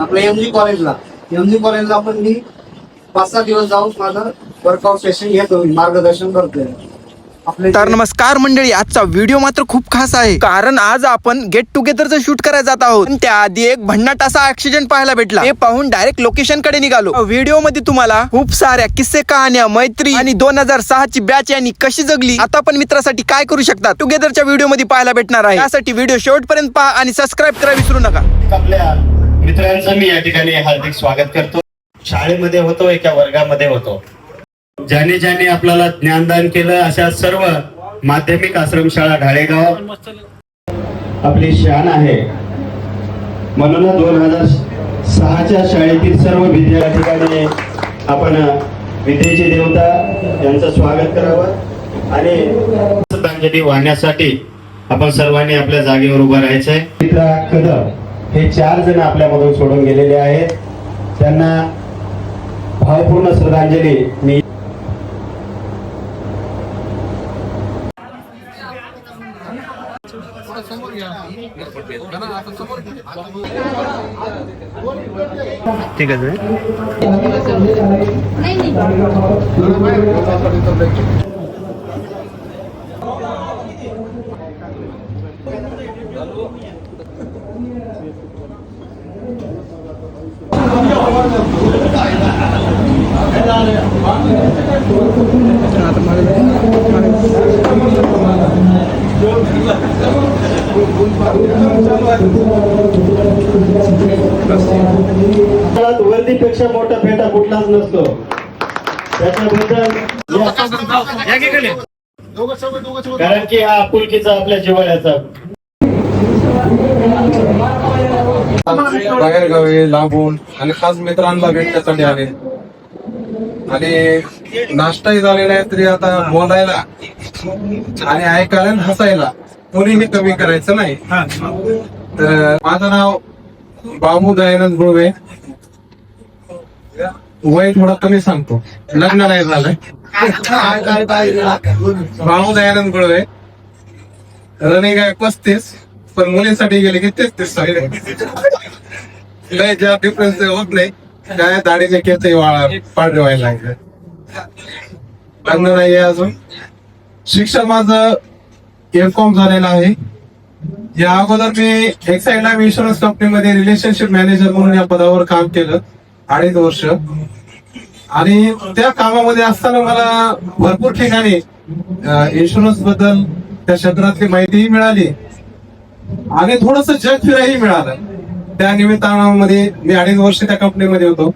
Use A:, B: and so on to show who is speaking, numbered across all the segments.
A: आपल्या एमजी कॉलेजला एमजी कॉलेजला पण मी पाच सहा दिवस जाऊन माझं वर्कआउट सेशन घेतो. मार्गदर्शन करतोय.
B: तर नमस्कार मंडळी आजचा व्हिडिओ मात्र खूप खास आहे. कारण आज आपण गेट टुगेदरचं शूट करायला जात आहोत. त्याआधी एक भन्नाट असा ऍक्सिडेंट पाहायला भेटला. ते पाहून डायरेक्ट लोकेशनकडे निघालो. व्हिडिओमध्ये तुम्हाला खूप साऱ्या किस्से कहाण्या मैत्री आणि दोन हजार सहा ची बॅच यांनी कशी जगली? आता पण मित्रासाठी काय करू शकतात? टुगेदरच्या व्हिडिओमध्ये पाहायला भेटणार आहे. त्यासाठी व्हिडिओ शेवटपर्यंत पहा आणि सबस्क्राईब करा विसरू नका.
C: मित्रांचं मी या ठिकाणी हार्दिक स्वागत करतो. शाळेमध्ये होतो एका वर्गामध्ये होतो. ज्याने ज्याने आपल्याला ज्ञानदान केलं अशा सर्व माध्यमिक आश्रमशाळा ढाळेगाव आपली शान आहे. म्हणून दोन हजार सहाच्या शाळेतील सर्व विद्या ठिकाणी आपण विद्येची देवता यांचं स्वागत करावं आणि श्रद्धांजली वाहण्यासाठी आपण सर्वांनी आपल्या जागेवर उभं राहायचंय. मित्रा कदम. हे चार जण आपल्यामधून सोडून गेलेले आहेत. त्यांना भावपूर्ण श्रद्धांजली मी
B: ठीक आहे
C: मुळात वर्दीपेक्षा मोठा फेटा कुठलाच नसतो. त्याच्याबद्दल कारण की हा आपुलकीचा आपल्या जिव्हाळ्याचा
D: बाहेर गावी लांबून आणि खास मित्रांना भेटण्यासाठी आले. आणि नाश्ताही झालेला आहे तरी आता बोलायला आणि ऐकायला आणि हसायला कोणीही कमी करायचं नाही. तर माझं नाव बाबू दयानंद गुळवे. वय थोडं कमी सांगतो. लग्न नाही झालंय बाबू दयानंद गुळवे. रनिंग आहे पस्तीस पण मुलींसाठी गेले की तेहतीस लय ज्या डिफरन्स होत नाही. काय दाढीचे केस वाळा पांढरे व्हायला लागले. लग्न नाही अजून. शिक्षण माझं एम कॉम झालेलं आहे. या अगोदर मी एक्साईड लाईफ इन्शुरन्स कंपनीमध्ये रिलेशनशिप मॅनेजर म्हणून या पदावर काम केलं. अडीच वर्ष. आणि त्या कामामध्ये असताना मला भरपूर ठिकाणी इन्शुरन्सबद्दल त्या क्षेत्रातली माहितीही मिळाली. आणि थोडस जग फिरायही मिळालं. त्या निमित्तामध्ये मी अडीच वर्ष त्या कंपनीमध्ये होतो.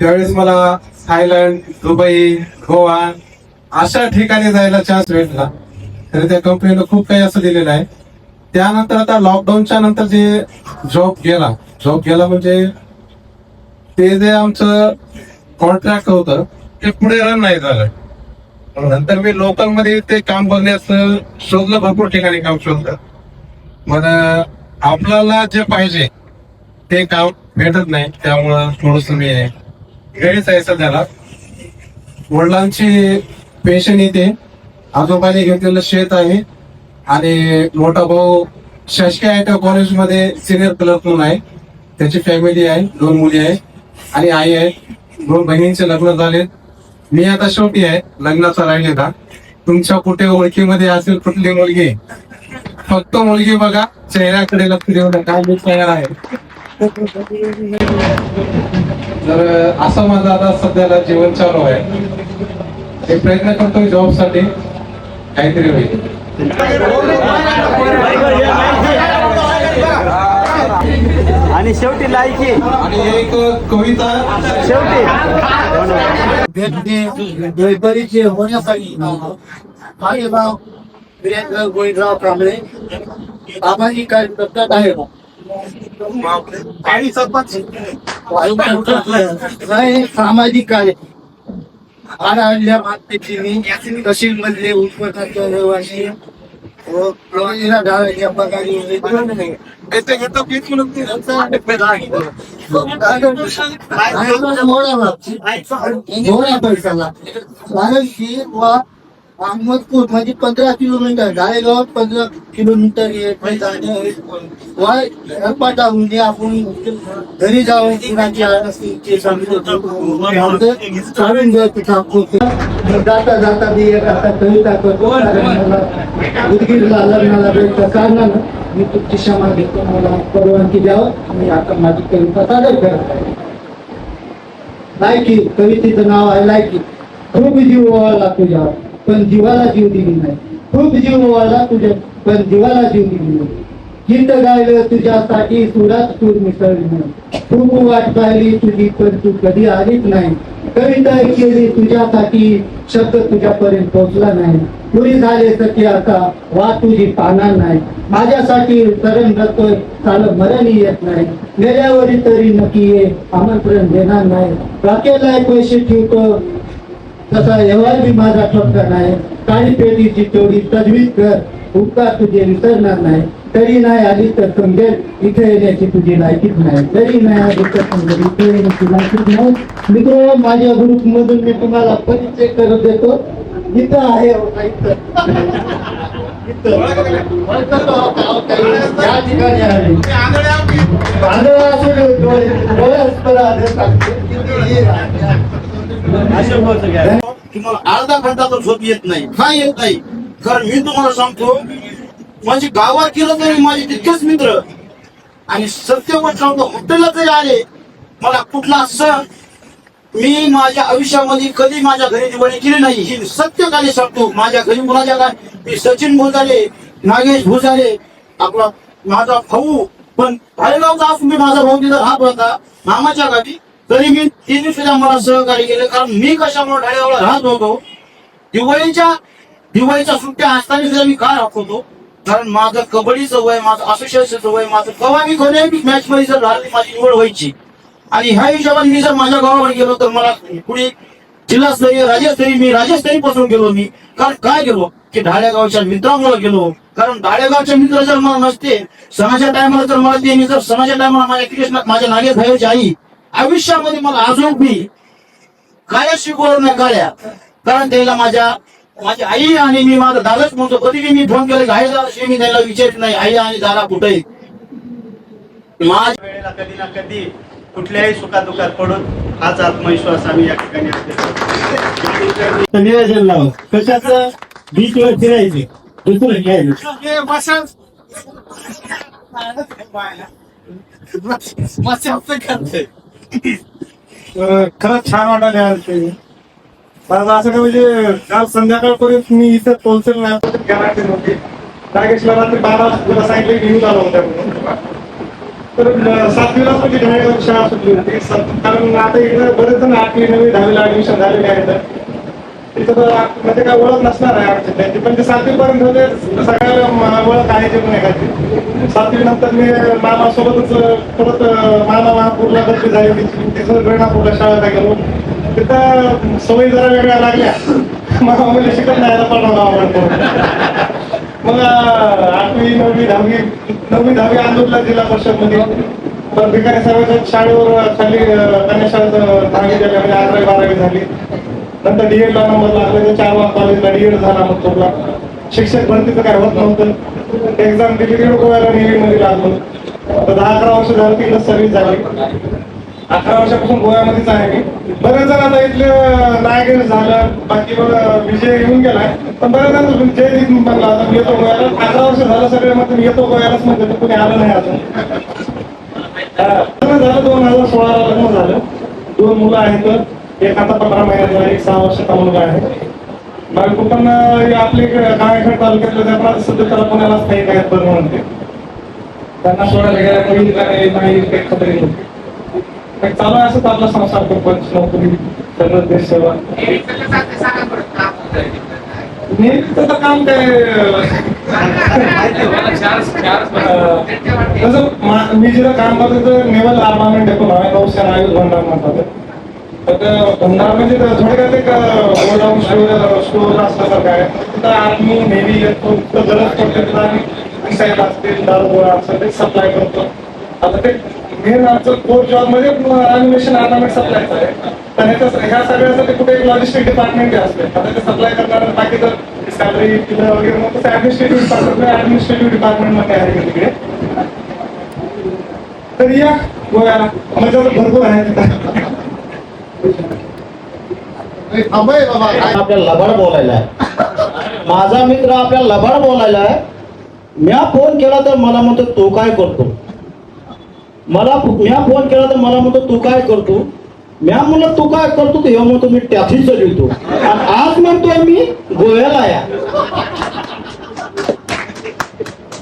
D: त्यावेळेस मला थायलंड दुबई गोवा अशा ठिकाणी जायला चान्स भेटला. तर त्या कंपनीला खूप काही असं दिलेलं आहे. त्यानंतर आता लॉकडाऊनच्या नंतर जे जॉब गेला जॉब गेला म्हणजे ते जे आमचं कॉन्ट्रॅक्ट होतं ते पुढे रन नाही झालं. नंतर मी लोकलमध्ये ते काम बघण्याचं शोधलं भरपूर ठिकाणी काम शोधलं. मग आपल्याला जे पाहिजे ते काम भेटत नाही त्यामुळं थोडस मी घरीच आहे सध्याला. वडिलांची पेन्शन येते आजोबाने घेतलेलं शेत आहे आणि मोठा भाऊ शासकीय आय टी कॉलेजमध्ये सिनियर क्लर्क म्हणून आहे. त्याची फॅमिली आहे दोन मुली आहे आणि आई आहे. दोन बहिणींचे लग्न झाले मी आता शेवटी आहे लग्नाचा राहिलेला. तुमच्या कुठे ओळखीमध्ये असेल कुठली मुलगी? फक्त मुलगी बघा चेहऱ्याकडे लक्ष देऊ नका मी तयार आहे? तर असं माझं आता सध्याला जीवन चालू आहे. एक प्रयत्न करतोय जॉबसाठी काहीतरी होईल.
C: आणि शेवटी लायकी.
D: आणि एक कविता.
A: भेटणे परिचय होण्यासाठी माझे नाव वीरेंद्र गोविंदराव कांबळे. सामाजिक कार्यकर्ता आहे? सामाजिक कार्य आढळल्या मातेची मी तहसील मधले उत्पन्नाच्या रहिवासी व प्रवीणा डाव्याच्या पगारी
D: येते घेतो की
A: मोडा पैशाला कारण की बुवा अहमदपूर म्हणजे पंधरा किलोमीटर गायगाव पंधरा किलोमीटर येते आपण घरी जाऊन कुणाची जाता जाता मी एक आता कविता करतो. उदगीरला लग्नाला भेट कारण मी तुमची क्षमा घेतो मला परवानगी द्यावं. मी आता माझी कविता सादर करत आहे. लायकी कवितेचं नाव आहे लायकी. खूप जीव ओवाळला तुझ्यावर. पण जीवाला जीव दिली नाही. खूप जीव ओवाळला तुझ्या पण जीवाला जीव दिली नाही. गीत गायलं तुझ्यासाठी सुरात सूर मिसळली नाही. खूप वाट पाहिली तुझी पण तू कधी आलीच नाही. कविता केली तुझ्यासाठी शब्द तुझ्यापर्यंत पोहोचला नाही. पुरी झाले सखी आता वा तुझी पाहणार नाही. माझ्यासाठी तरण रतोय चाल मरणही येत नाही. गेल्यावरी तरी नक्की ये आमंत्रण देणार नाही. राखेला पैसे ठेवतो तसा व्यवहार मी माझा ठोका नाही. काळी पेटीची तेवढी तजवीज कर. उपकार तुझे विसरणार नाही. तरी नाही आली तर समजेल इथे येण्याची तुझी लायकीच नाही. तरी नाही आली तर समजेल इथे येण्याची लायकीच नाही. मित्र माझ्या ग्रुप मधून मी तुम्हाला परिचय करत देतो. इथं आहे हो का, इथं. इथं. ठिकाणी आहे. आंधळा असू
E: तुम्हाला अर्धा घंटा तर झोप येत नाही. का येत नाही. कारण मी तुम्हाला सांगतो माझी गावात केलं तरी माझे तितकेच मित्र आणि सत्य पण सांगतो हॉटेलला जरी आले. मला कुठला सण मी माझ्या आयुष्यामध्ये कधी माझ्या घरी दिवाळी केली नाही. ही सत्य गाणी सांगतो. माझ्या घरी मुलाच्या काय मी सचिन भोजाले नागेश भोजाले आपला माझा भाऊ. पण भालेगावचा असून मी माझा भाऊ तिथं राहत होता. मामाच्या गावी. तरी मी तिने सुद्धा मला सहकार्य केलं कारण मी कशामुळे ढाळेगावला राहत होतो दिवाळीच्या दिवाळीच्या सुट्ट्या असताना सुद्धा मी काय राहत होतो? कारण माझं कबड्डीचं वय माझं असोसिएशनचं वय माझं कवा मी कोणत्याही मॅच मध्ये जर राहिली माझी निवड व्हायची. आणि ह्या हिशोबाने मी जर माझ्या गावावर गेलो तर मला पुढे जिल्हास्तरीय राज्यस्तरीय मी राज्यस्तरीयपासून गेलो मी. कारण काय गेलो? की ढाळेगावच्या मित्रामुळे गेलो. कारण ढाळेगावचे मित्र जर मला नसते सणाच्या टायमाला जर मला ते मी जर सणाच्या टायमाला माझ्या कृष्ण माझ्या नागे भाईची आई आयुष्यामध्ये मला अजून बी काय शिकवलं नाही काळ्या कारण त्याला माझ्या माझी आई आणि मी माझा दादाच म्हणतो कधी मी फोन केला आई दादा मी त्याला विचारत नाही. आई आणि दादा कुठे? माझ्या
C: वेळेला कधी ना कधी कुठल्याही सुखादुखात पडून हाच आत्मविश्वास आम्ही या ठिकाणी असते
E: नियोजन लाव. कशाचं? बीचवर फिरायचे. दुसरं घ्यायचं
F: खरंच छान वाटायला यार ते मला असं काय म्हणजे काल संध्याकाळपर्यंत मी इथं पोहोचेल नाही घराचे नव्हते नागेशला रात्री बारा तुला सांगितलं की घेऊन आलो होता म्हणून. तर सातवीला म्हणजे शाळा सुटली होती. कारण आता इकडे बरेच जण आठवी नववी दहावीला ऍडमिशन झालेले आहेत. म्हणजे काय ओळख नसणार आहे आमच्या त्यांची पण ते सातवी पर्यंत होते सगळ्याला ओळख आहे जे पण एखादी. सातवी नंतर मी मामासोबतच परत मामा महापूरला झाली तिथं रेणापूरला शाळेला गेलो तिथं सवयी जरा वेगळ्या लागल्या. मामा म्हणजे शिकत नाही यायला पाठवला म्हणतो मग आठवी नववी दहावी नववी दहावी आंदोलला जिल्हा परिषदमध्ये पण भिकारी साहेबांच्या शाळेवर खाली अं, कन्या शाळेत दहावी झाली म्हणजे अकरावी बारावी झाली. नंतर डीएडला नंबर लागला तर चार वाजता कॉलेजला डीएड झाला मग तोला शिक्षक भरतीचं काय होत नव्हतं. एक्झाम दिली दीड गोव्याला डीएडमध्ये लागलो. तर दहा अकरा वर्ष झालं तिकडे सर्व्हिस झाली. अकरा वर्षापासून गोव्यामध्येच आहे मी. बरेच जण आता इथले नायगेश झालं बाकी विजय येऊन गेलाय पण बऱ्याच जण जय दीप म्हणला आता मी येतो गोव्याला. अकरा वर्ष झालं सगळे मग मी येतो गोव्यालाच म्हणते तर कुणी आलं नाही अजून. लग्न झालं दोन हजार सोळाला लग्न झालं. दोन मुलं आहेत. एक आता पंधरा महिन्याचा एक सहा वर्षाचा मुलगा आहे. बायको पण अं, आपले गावाखेड तालुक्यातलं त्या प्रांत सध्या त्याला पुण्याला स्थायिक आहेत बरं म्हणते त्यांना सोडायला गेल्या पहिली काही नाही काही खबरी नव्हती चालू आहे असंच आपला संसार सरपंच नोकरी सगळं देश सेवा. नेमकं काम काय तसं मी जिथं काम करतो तर नेवल आर्मामेंट डेपो नाव नौसेना आयुष भंडार म्हणतात तर म्हणजे ते थोडक्यात एक गोडाऊन स्टोर स्टोर असल्यासारखं आहे. तिथं आर्मी नेव्ही येतो तिथं गरज पडते तिथं आम्ही मिसाईल असतील दारू असं ते सप्लाय करतो. आता ते मेन आमचं कोर जॉबमध्ये अॅनिमेशन आर्नामेंट सप्लायचं आहे. तर ह्याचं ह्या सगळ्यासाठी कुठे एक लॉजिस्टिक डिपार्टमेंट असते. आता ते सप्लाय करणार बाकी तर सॅलरी किंवा वगैरे मग तसं ऍडमिनिस्ट्रेटिव्ह डिपार्टमेंट ऍडमिनिस्ट्रेटिव्ह डिपार्टमेंटमध्ये आहे तिकडे. तर या गोया मजा भरपूर आहे. तिथं
G: अभय बाबा. काय आपल्याला लबाड बोलायला आहे. माझा मित्र आपल्याला लबाड बोलायला आहे. म्या फोन केला तर मला म्हणतो तू काय करतो? मला म्या फोन केला तर मला म्हणतो तू काय करतो? म्या म्हणलं तू काय करतो? हे म्हणतो मी टॅक्सी चालवतो आणि आज म्हणतोय मी गोव्याला या.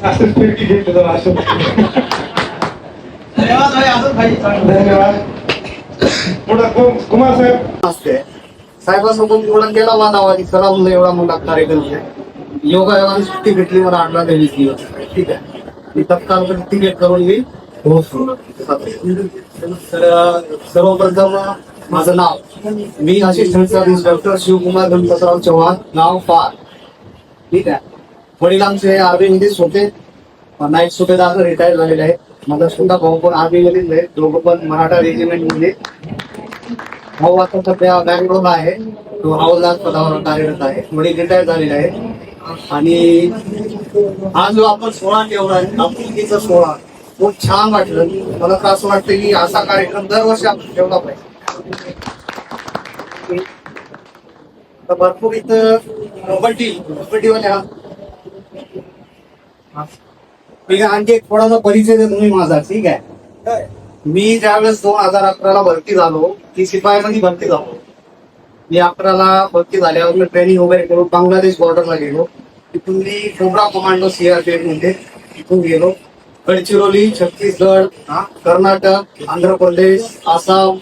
F: असं फिरकी घेतली तर असं. धन्यवाद. पुढं कुमार साहेब.
G: असते साहेबांसोबत एवढा गेला वादावादी चला म्हणलं एवढा मोठा कार्यक्रम आहे. योगा योगाने सुट्टी भेटली मला अठरा ते. वीस दिवस ठीक आहे. मी तत्काळ तिकीट करून मी पोहोचलो तर सर्वप्रथम माझं नाव. मी assistant sub doctor Shivkumar Ganpatrao Chavan नाव फार. ठीक आहे. वडिलांचे आमचे आर्मी मध्येच होते. नाईट सुभेदार रिटायर झालेले आहेत. माझा सुद्धा भाऊ पण आर्मी मध्येच आहे. दोघं पण मराठा रेजिमेंटमध्ये. भाऊ आता सध्या बँगलोरला आहे. तो हवालदार पदावर कार्यरत आहे. वडील रिटायर झालेले आहे. आणि आज जो आपण सोहळा ठेवला आहे आपुलकीचा सोहळा खूप छान वाटलं. मला तर असं वाटतं की असा कार्यक्रम दरवर्षी आपण ठेवला पाहिजे. तर भरपूर इथं कबड्डी कबड्डीवाल्या ठीक आहे आणखी एक थोडासा परिचय देतो तुम्ही माझा. ठीक आहे? मी ज्यावेळेस दोन हजार अकराला भरती झालो ती शिपायामध्ये भरती झालो. मी अकराला भरती झाल्यावर मी ट्रेनिंग वगैरे करून बांगलादेश बॉर्डरला गेलो. तिथून मी कोबरा कमांडो सीआरपीएफमध्ये तिथून गेलो. गडचिरोली छत्तीसगड हा, कर्नाटक आंध्र प्रदेश आसाम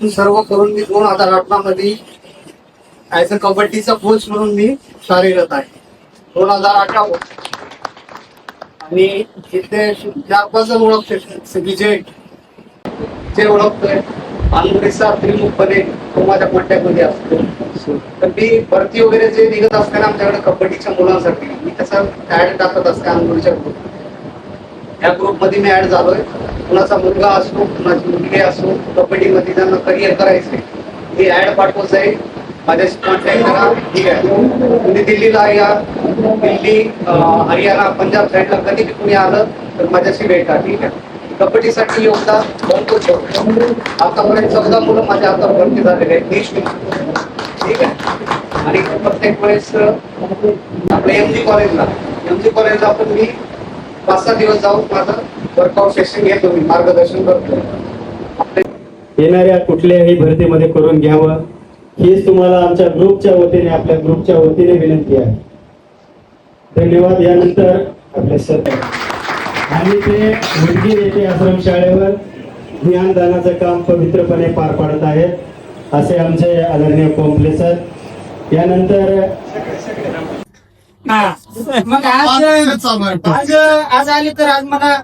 G: सर्व करून मी दोन हजार अठरा मध्ये ऍज अ कबड्डीचा कोच म्हणून मी कार्यरत आहे. दोन हजार अठरा आणि इथे चार पाच जण ओळखते विजय. जे ओळखतोय आंध्रेचा त्रिमुखपणे तो माझ्या कॉन्टॅक्ट असतो. तर मी भरती वगैरे जे निघत असताना आमच्याकडे कबड्डीच्या मुलांसाठी मी त्याचा ऍड टाकत असते आंधोळीच्या ग्रुप या ग्रुपमध्ये मी ऍड झालोय. कुणाचा मुलगा असो कुणाची मुलगी असो कबड्डीमध्ये ज्यांना करिअर करायचंय मी ऍड पाठवत आहे माझ्याशी कॉन्टॅक्ट करा. ठीक आहे. तुम्ही दिल्लीला या. दिल्ली हरियाणा पंजाब साईडला कधी कुणी आलं तर माझ्याशी भेटा. ठीक आहे. कबड्डीसाठी योगदान भरपूर ठेवतो आतापर्यंत चौदा मुलं माझ्या हातात भरती झालेले आहेत. ठीक आहे. आणि प्रत्येक वेळेस आपल्या एम जी कॉलेजला एम जी कॉलेजला पण मी पाच सहा दिवस जाऊन माझं वर्कआउट सेशन घेतो. मी मार्गदर्शन करतो.
C: येणाऱ्या कुठल्याही भरतीमध्ये करून घ्यावं. हीच तुम्हाला आमच्या ग्रुपच्या वतीने आपल्या ग्रुपच्या वतीने विनंती आहे. धन्यवाद. यानंतर आपले सर आणि ते मुलगी येथे आश्रमशाळेवर. ज्ञानदानाचं काम पवित्रपणे पार पाडत आहेत. असे आमचे आदरणीय कोंपले सर. यानंतर
H: हा. मग आज आज आज आले तर आज मला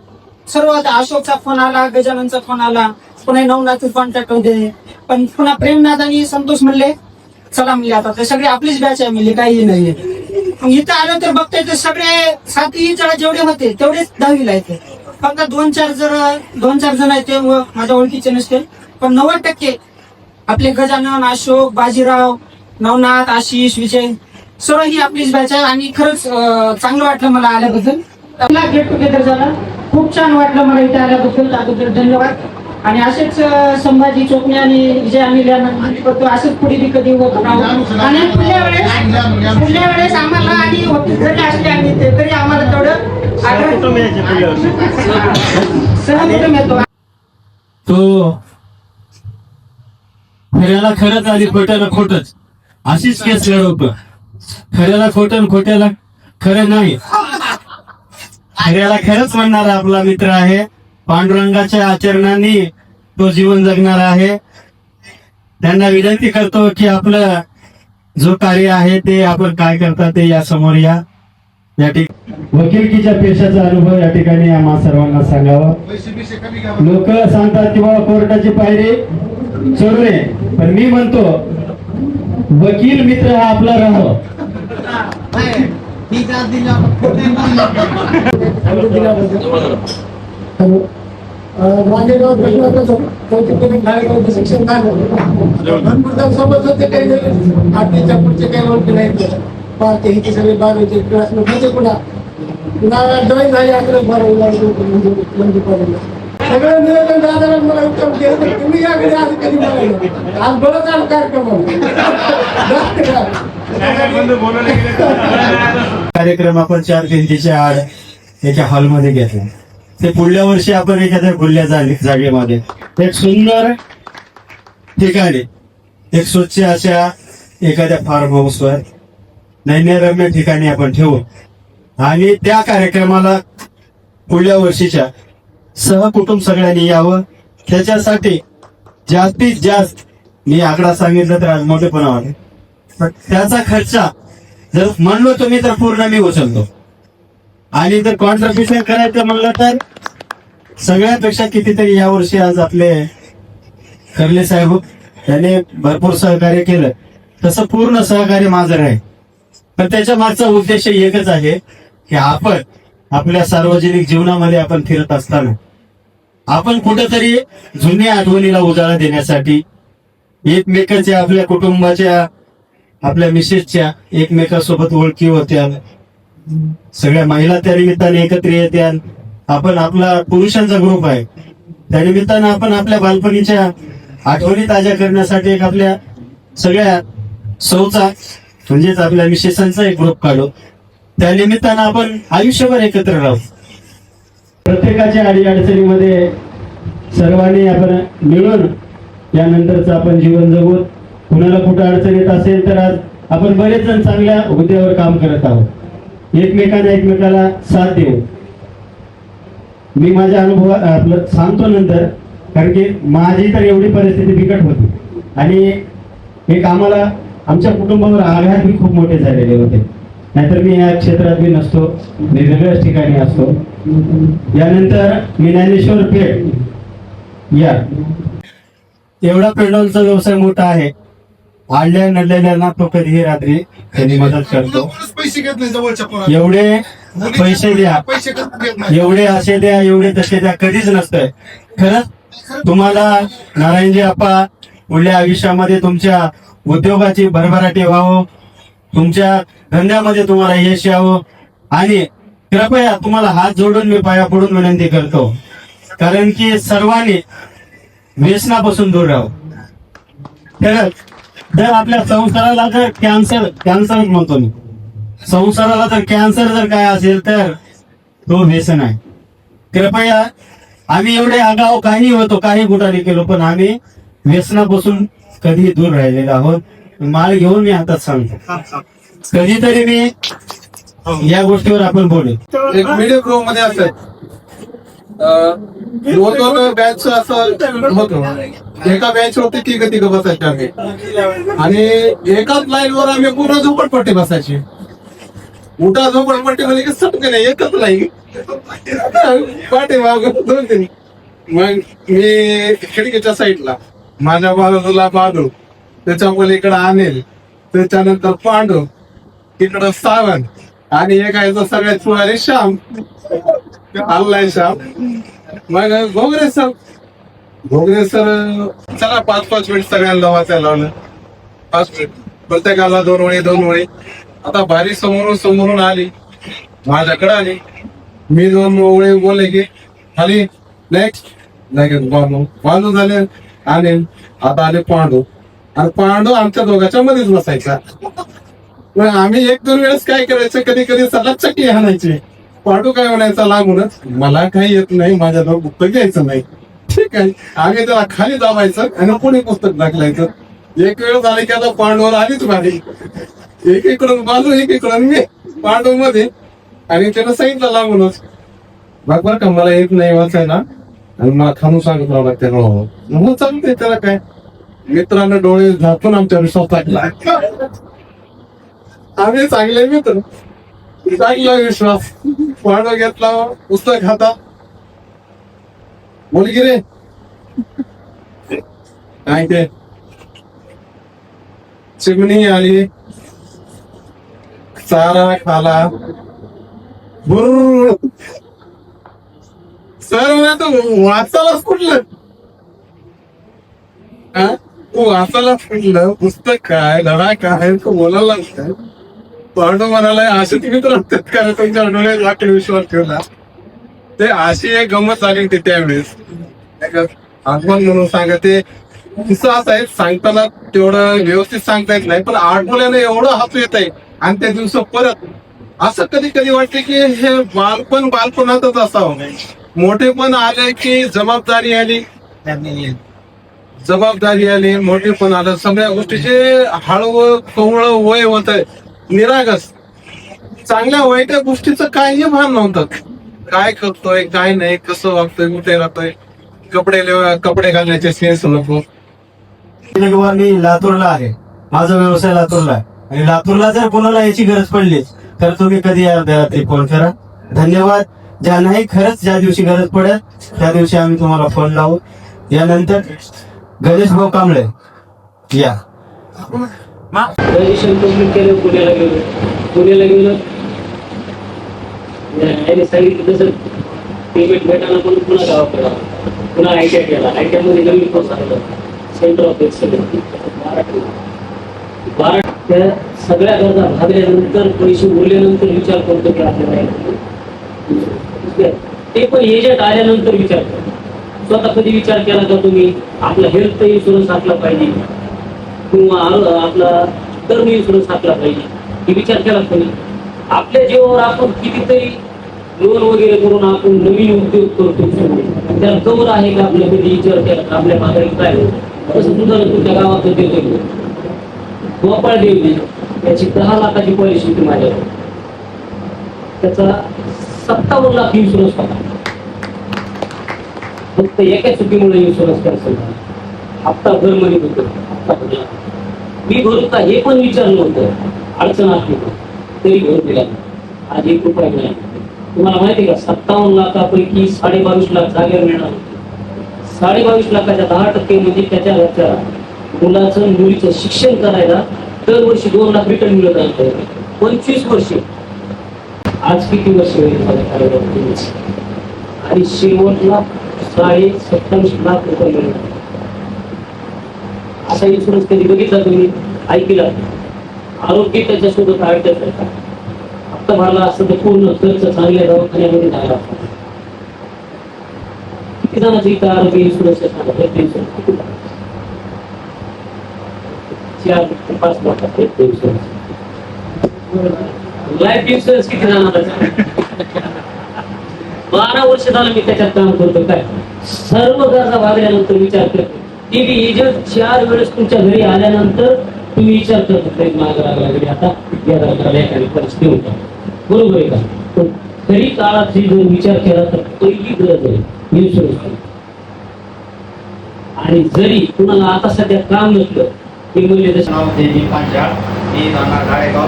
H: सर्व आता अशोकचा फोन आला गजाननचा फोन आला. पुन्हा नवनाथ कॉन्टॅक्ट होते. पण पुन्हा प्रेमनाथ आणि संतोष म्हणले चला म्हणले आता ते सगळे आपलीच बॅच आहे म्हणले काही नाही इथं आलं तर बघताय तर सगळे सातवी जेवढे होते तेवढेच दहावीला येते. फक्त दोन चार जर दोन चार जण आहेत ते माझ्या ओळखीचे नसते पण नव्वद टक्के आपले गजानन अशोक बाजीराव नवनाथ आशिष विजय सर्व ही आपलीच बॅच आहे. आणि खरंच चांगलं वाटलं मला आल्याबद्दल. आपला गेट टुगेदर झाला. खूप छान वाटलं मला इथे आल्याबद्दल. त्याबद्दल धन्यवाद. आणि असेच संभाजी चोपणे आणि विजय आम्ही करतो असंच पुढे बी कधी होत राहू. आणि पुढल्या वेळेस पुढल्या वेळेस आम्हाला आणि ऑफिस जरी असले आम्ही ते तरी आम्हाला तेवढं येतो
C: तो खऱ्याला खरंच आणि खोट्याला खोटच. अशीच केस लढवतो खऱ्याला खोट आणि खोट्याला खरं नाही. खऱ्याला खरंच म्हणणारा आपला मित्र आहे. पांडुरंगाच्या आचरणाने तो जीवन जगणार आहे. त्यांना विनंती करतो की आपलं जो कार्य आहे ते आपण काय करता ते या समोर या. या ठिकाणी वकिलकीच्या पेशाचा अनुभव या ठिकाणी आम्हा सर्वांना सांगावा. लोक सांगतात की बाबा कोर्टाची पायरी चढू नये पण मी म्हणतो वकील मित्र हा आपला राहो.
A: राजेगाव पहिलं कसं चौथीपर्यंत शिक्षण झालं भरपूर सोबत होते काही जण आठवीच्या पुढचे काही ओळखी नाही पाहते हिचे सगळे बारावीचे क्लास म्हणजे पुन्हा पुन्हा जॉईन झाले अकरा बारावीला सगळं नियोजन दादाला मला उत्तम केलं तुम्ही या घरी आज कधी मला आज बोलत चालू कार्यक्रम
C: कार्यक्रम आपण चार भिंतीच्या आड याच्या हॉलमध्ये घेतला. ते पुढल्या वर्षी आपण एखाद्या खुल्या जागेमध्ये एक सुंदर ठिकाणी एक स्वच्छ अशा एखाद्या फार्म हाऊसवर नैन्यरम्य ठिकाणी आपण ठेवू आणि त्या कार्यक्रमाला पुढल्या वर्षीच्या सहकुटुंब सगळ्यांनी यावं. त्याच्यासाठी जास्तीत जास्त मी आकडा सांगितलं तर आज मोठेपणा वाटेल पण त्याचा खर्च जर म्हणलो तुम्ही तर पूर्ण मी उचलतो. आणि जर कॉन्ट्रिब्युशन करायचं म्हणलं तर सगळ्यापेक्षा कितीतरी यावर्षी आज आपले कर्ले साहेब त्याने भरपूर सहकार्य केलं. तसं पूर्ण सहकार्य माझं आहे पण त्याच्या मागचा उद्देश एकच आहे की आपण आपल्या सार्वजनिक जीवनामध्ये आपण फिरत असताना आपण कुठेतरी जुन्या आठवणीला उजाळा देण्यासाठी एकमेकाच्या आपल्या कुटुंबाच्या आपल्या मिसेसच्या एकमेकासोबत ओळखी होत्या. सगळ्या महिला त्या निमित्ताने एकत्र येत्या आपण आपला पुरुषांचा ग्रुप आहे. त्या निमित्तानं आपण आपल्या बालपणीच्या आठवणी ताज्या करण्यासाठी एक आपल्या सगळ्या सौचा म्हणजेच आपल्या विशेषांचा एक ग्रुप काढू. त्या निमित्तानं आपण आयुष्यभर एकत्र राहू. प्रत्येकाच्या अडीअडचणीमध्ये सर्वांनी आपण मिळून यानंतरच आपण जीवन जगू. कुणाला कुठं अडचण येत असेल तर आज आपण बरेच जण चांगल्या हुद्द्यावर काम करत आहोत. एकमेकांना एकमेकाला साथ देऊ. मी माझ्या अनुभव आपलं सांगतो नंतर कारण की माझी तर एवढी परिस्थिती बिकट होती. आणि एक आम्हाला आमच्या कुटुंबावर आघात मी खूप मोठे झालेले होते. नाहीतर मी या क्षेत्रात मी नसतो मी वेगळ्याच ठिकाणी असतो. यानंतर मी ज्ञानेश्वर पेठ या. एवढा पेट्रोलचा व्यवसाय मोठा आहे. आडल्या नडलेल्यांना तो कधीही रात्री त्यांनी मदत करतो.
G: पैसे घेत नाही जवळच्या पोराला.
C: एवढे पैसे द्या.
G: पैसे कधी घेत नाही.
C: एवढे असे द्या एवढे तसे द्या कधीच नसतंय. खरंच तुम्हाला नारायणजी आप्पा पुढल्या आयुष्यामध्ये तुमच्या उद्योगाची भरभराटी व्हावं तुमच्या धंद्यामध्ये तुम्हाला यश यावं आणि कृपया तुम्हाला हात जोडून मी पाया पडून विनंती करतो. कारण की सर्वांनी व्यसनापासून दूर राहावं. खरंच जर आपल्या संसाराला जर कॅन्सर कॅन्सर म्हणतो मी. संसाराला जर कॅन्सर जर काय असेल तर तो व्यसन आहे. कृपया आम्ही एवढे आगाव काही होतो काही गुटारी केलो पण आम्ही व्यसनापासून कधी दूर राहिलेलो आहोत. माल घेऊन मी आता सांगतो. कधीतरी मी या गोष्टीवर आपण बोलू.
D: एक व्हिडिओ रूममध्ये असत दोन दोन बॅच असं होतो एका बॅच वरती तिघ तिघ बसायचे आम्ही. आणि एकाच लाईन वर आम्ही पूर्ण झोपडपट्टी बसायची. उठा झोपडपट्टी म्हणजे की सटके नाही एकच लाईन पाठी माग दोन तीन मग मी खिडकीच्या साईडला माझ्या बाजूला बाजू त्याच्यामुळे इकडं आणेल त्याच्यानंतर पांडू इकडं सावंत आणि एक आहे सगळ्यात पुढे श्याम. आलाय शॉप मग घोगरे सर घोगरे सर चला पाच पाच मिनिट सगळ्यांना वाचायला लावलं पाच मिनिट. प्रत्येकाला दोन वेळी दोन वेळी. आता भारी समोरून समोरून आली. माझ्याकडे आली. मी दोन ओळी बोलले की आली नेक्स्ट लगेच बांधू बांधू झाले. आणि आता आले पांडू. आणि पांडू आमच्या दोघांच्या मध्येच बसायचा. मग आम्ही एक दोन वेळेस काय करायचं? कधी कधी सलग चक्की आणायची. पांडू काय म्हणायचा लागूनच? मला काही येत नाही माझ्या दोघ पुस्तक घ्यायचं नाही. ठीक आहे. आम्ही त्याला खाली दाबायचं आणि कोणी पुस्तक दाखलायचं. एक वेळ झाली की आता पांडवर आलीच भारी. एक इकडून बाजू एक इकडून मी पांडवमध्ये आणि त्याला सांगितलं लागूनच. बघ बर का मला येत नाही वाचायला. आणि मला खाणून सांगितलं लागतं. त्याला हो, हो, हो चालते त्याला काय. मित्रांना डोळे झाकून आमच्या विश्वास टाकला आम्ही चांगले मित्र. चांगला विश्वास. पांडव घेतला पुस्तक खाता. बोल की रे. काय ते. चिमणी आली. चारा खाला. बुर्र सर म्हणा तू वाचायलाच कुठलं? हा? तू वाचायलाच कुठलं? पुस्तक काय? लढा काय? तू बोलायला काय पांडू म्हणाला असे तुम्ही तर असतात का? तुमच्या डोळ्यात लाकडे विश्वास ठेवला. ते अशी एक गंमत झाली होती त्यावेळेस. आगमन म्हणून सांगा ते किस्सा असा आहे सांगताना तेवढं व्यवस्थित सांगता येत नाही पण आठवल्याने एवढं हसू येत आहे आणि त्या दिवस परत असं कधी कधी वाटते की हे बालपण बालपणातच असावं. मोठे पण आले की जबाबदारी आली. जबाबदारी आली मोठेपण आलं. सगळ्या गोष्टीचे हळवं कवळं वय होत निरागस. चांगल्या वाईट गोष्टीचं काही भान नव्हतं. काय करतोय काय नाही कसं वागतोय कुठे राहतोय कपडे लेवा- कपडे घालण्याचे सेन्स नको.
I: किंवा मी लातूरला आहे. माझा व्यवसाय लातूरला आहे. आणि लातूरला जर कोणाला याची गरज पडली तर तुम्ही कधी द्या ते फोन करा. धन्यवाद. ज्या नाही खरंच ज्या दिवशी गरज पडेल त्या दिवशी आम्ही तुम्हाला फोन लावू. यानंतर गणेश भाऊ कांबळे या.
J: ग्रॅज्युएशन कंप्लीट केलं पुण्याला गेलो. पुण्याला गेलो. त्याने सांगितलं तसं. पेमेंट भेटायला पण पुन्हा गावाकडे आलो. पुन्हा आय टी आय केला. आय टी आयमध्ये नवीन कोर्स आला सेंटर ऑफ एक्सलन्स बारा त्या सगळ्या गरजा भागल्यानंतर पैसे उरल्यानंतर विचार करतो की आपल्याला ते पण एजंट आल्यानंतर विचार करतो. स्वतः कधी विचार केला का तुम्ही? आपला हेल्थ इन्शुरन्स आपला पाहिजे. किंवा आपला टर्म इन्शुरन्स टाकला पाहिजे. हे विचार केला पाहिजे. आपल्या जीवावर आपण कितीतरी लोन वगैरे करून आपण नवीन उद्योग करतो. त्याला कवर आहे का आपल्या कधी विचार केला? आपल्या माघारी काय तसं तुझं तुमच्या गावात देतो गोपाळ देवजी त्याची दहा लाखाची पॉलिसी होती माझ्याकडे. त्याचा सत्तावन्न लाख इन्शुरन्स होता. फक्त एका चुकीमुळे इन्शुरन्स कॅन्सल झाला. हप्ता भरमध्ये होतो. हप्ता भरला. मी भरू का हे पण विचारलं होतं. अडचण असली तरी भरून दिला आज एक रुपया नाही. तुम्हाला माहिती आहे का? सत्तावन्न लाखापैकी साडे बावीस लाख जागेवर मिळणार होते. साडे बावीस लाखाच्या दहा टक्के म्हणजे त्याच्या घरच्या मुलाचं मुलीचं शिक्षण करायला दरवर्षी दोन लाख रिटर्न मिळत आहे पंचवीस वर्षे. आज किती वर्ष होईल? आणि शेवटला साडे सत्तावीस लाख रुपये मिळणार. असा इन्शुरन्स कधी बघितला तुम्ही? ऐकलं. आरोग्य त्याच्यासोबत आडत हप्ता भरला असं तर पूर्ण खर्च चांगल्या दवाखान्यामध्ये झाला. किती जणांचं इथं आरोग्य इन्शुरन्स सांगा, हेल्थ इन्शुरन्स चार ते पाच lakh health insurance life insurance किती जणांचा? बारा वर्ष झालं मी त्याच्यात काम करतो काय? सर्व गरजा भागल्यानंतर विचार करतो ती बी एजंट चार वेळेस तुमच्या घरी आल्यानंतर तुम्ही विचार करतो माग लागला घरी आता या रागाला एखादी परिस्थिती होता बरोबर आहे का? पण खरी काळात जर विचार केला तर पहिली गरज आहे इन्शुरन्स आणि जरी कुणाला आता सध्या काम नसलं ते म्हणले तसं
I: नाव देवी पांचाळ मी राहणार गाळेगाव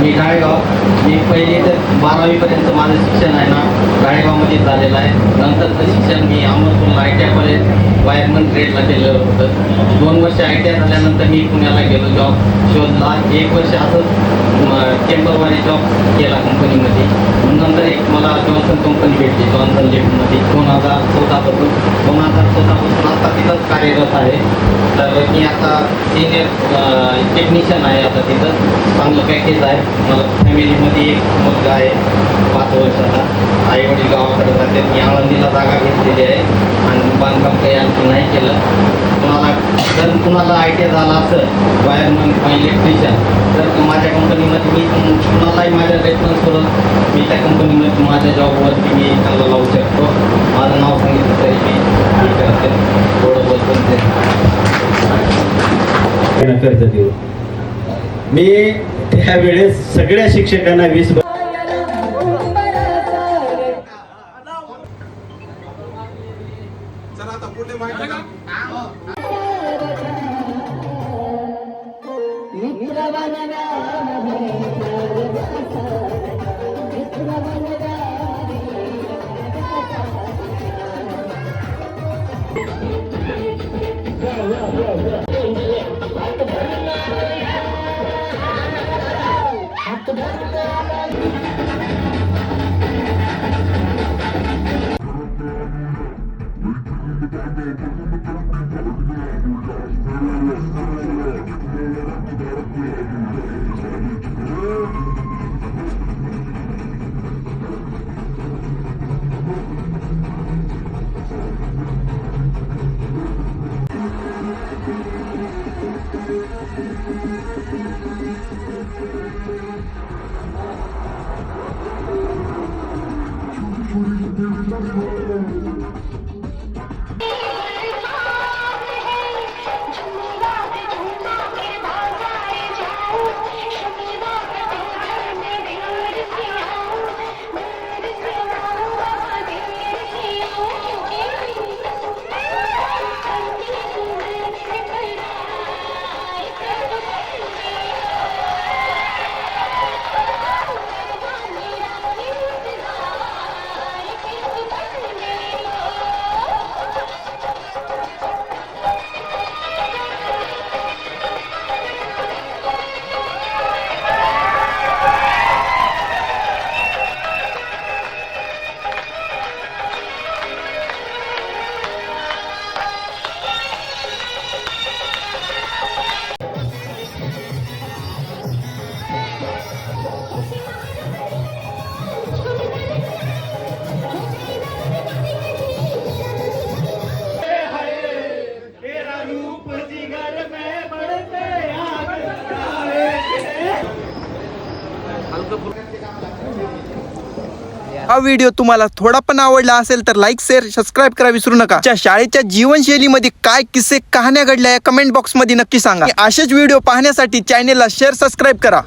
I: मी गाळेगाव मी पहिले तर बारावीपर्यंत माझं शिक्षण आहे ना गाळेगावमध्ये झालेलं आहे. नंतरचं शिक्षण मी अहमदपूरला I T I college wireman ग्रेडला केलेलं होतं. दोन वर्ष आय टी आय झाल्यानंतर मी पुण्याला गेलो जॉब शोधला. एक वर्ष असंच टेम्परवारी जॉब केला कंपनीमध्ये नंतर एक मला जॉन्सन कंपनी भेटली जॉन्सन लिफ्टमध्ये दोन हजार चौदापासून दोन हजार चौदापासून आता तिथंच कार्यरत आहे. तर मी आता सिनियर टेक्निशियन आहे आता तिथं. चांगलं पॅकेज आहे. मला फॅमिलीमध्ये एक मुलगा आहे पाच वर्षाचा. आई वडील गावाकडे जाते मी आळंदीला जागा घेतलेली आहे. आणि बांधकाम काही आणखी नाही केलं. कुणाला जर कुणाला आयडिया झाला असं वायरमन किंवा इलेक्ट्रिशियन तर माझ्या कंपनीमध्ये मी कुणालाही माझ्या रेफरन्स करून मी त्या कंपनीमध्ये माझ्या जॉबवरती मी त्यांना लावू शकतो. माझं नाव सांगितलं तरी मी हे करते. थोडं बोलतो ते
C: कर्ज देऊ मी त्यावेळेस सगळ्या शिक्षकांना वीस
B: व्हिडिओ तुम्हाला थोडा पण आवडला असेल तर लाईक शेअर सबस्क्राईब करा विसरू नका. च्या शाळेच्या जीवनशैलीमध्ये काय किस्से कहाण्या घडल्या कमेंट बॉक्समध्ये नक्की सांगा. असेच व्हिडिओ पाहण्यासाठी चॅनेलला शेअर सबस्क्राईब करा.